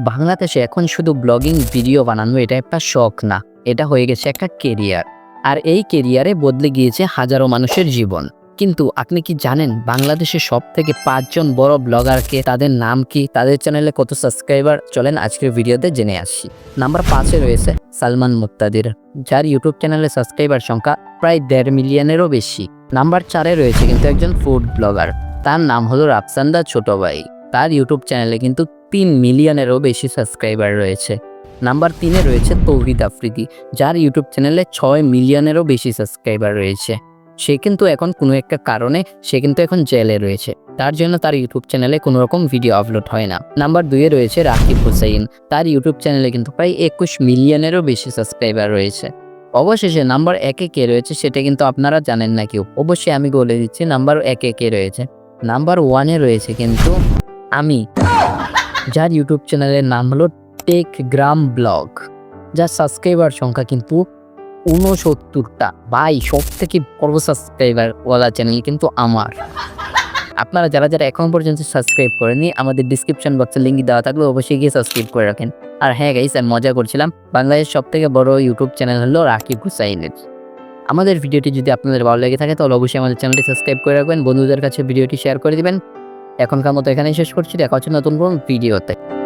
বাংলাদেশে এখন শুধু ব্লগিং ভিডিও বানানো এটা একটা শখ না, এটা হয়ে গেছে একটা কেরিয়ার আর এই কেরিয়ারে বদলে গিয়েছে হাজারো মানুষের জীবন। কিন্তু আপনি কি জানেন বাংলাদেশে সব থেকে পাঁচজন বড় ব্লগারকে তাদের নাম কি? তাদের চ্যানেলে কত সাবস্ক্রাইবার চলেন আজকের ভিডিওতে জেনে আসি। নাম্বার পাঁচে রয়েছে সালমান মুক্তাদির যার ইউটিউব চ্যানেলে সাবস্ক্রাইবার সংখ্যা প্রায় দেড় মিলিয়নেরও বেশি। নাম্বার চারে রয়েছে কিন্তু একজন ফুড ব্লগার তার নাম হলো রাফসান্দা ছোট ভাই তার ইউটিউব চ্যানেলে কিন্তু তিন মিলিয়নেরও বেশি সাবস্ক্রাইবার রয়েছে। নাম্বার তিনে রয়েছে তৌহিদ আফ্রিদি, যার ইউটিউব চ্যানেলে ছয় মিলিয়নেরও বেশি সাবস্ক্রাইবার রয়েছে। সে কিন্তু এখন কোনো একটা কারণে সে কিন্তু এখন জেলে রয়েছে। তার জন্য তার ইউটিউব চ্যানেলে কোনো রকম ভিডিও আপলোড হয় না। নাম্বার দুইয়ে রয়েছে রাকিব হুসাইন, তার ইউটিউব চ্যানেলে কিন্তু প্রায় একুশ মিলিয়নেরও বেশি সাবস্ক্রাইবার রয়েছে। অবশেষে নাম্বার একে কে রয়েছে সেটা কিন্তু আপনারা জানেন না কেউ। অবশ্যই আমি বলে দিচ্ছি নাম্বার একে কে রয়েছে। নাম্বার ওয়ানে রয়েছে কিন্তু আমি। যার ইউটিউব চ্যানেলের নাম হলো টেক গ্রাম ব্লগ যার সাবস্ক্রাইবার সংখ্যা কিন্তু উনসত্তরটা ভাই সব থেকে বড় সাবস্ক্রাইবার ওয়ালা চ্যানেল কিন্তু আমার। আপনারা যারা যারা এখন পর্যন্ত সাবস্ক্রাইব করেনি আমাদের ডিসক্রিপশন বক্সে লিঙ্ক দেওয়া থাকলে অবশ্যই গিয়ে সাবস্ক্রাইব করে রাখেন। আর হ্যাঁ গাইস আমি মজা করছিলাম, বাংলাদেশের সব থেকে বড় ইউটিউব চ্যানেল হলো রাকিব হুসাইনের। আমাদের ভিডিওটি যদি আপনাদের ভালো লেগে থাকে, তাহলে অবশ্যই আমাদের চ্যানেলটি সাবস্ক্রাইব করে রাখবেন। বন্ধুদের কাছে ভিডিওটি শেয়ার করে দিবেন। এখনকার মতো এখানেই শেষ করছি। দেখা হচ্ছে নতুন কোন ভিডিওতে।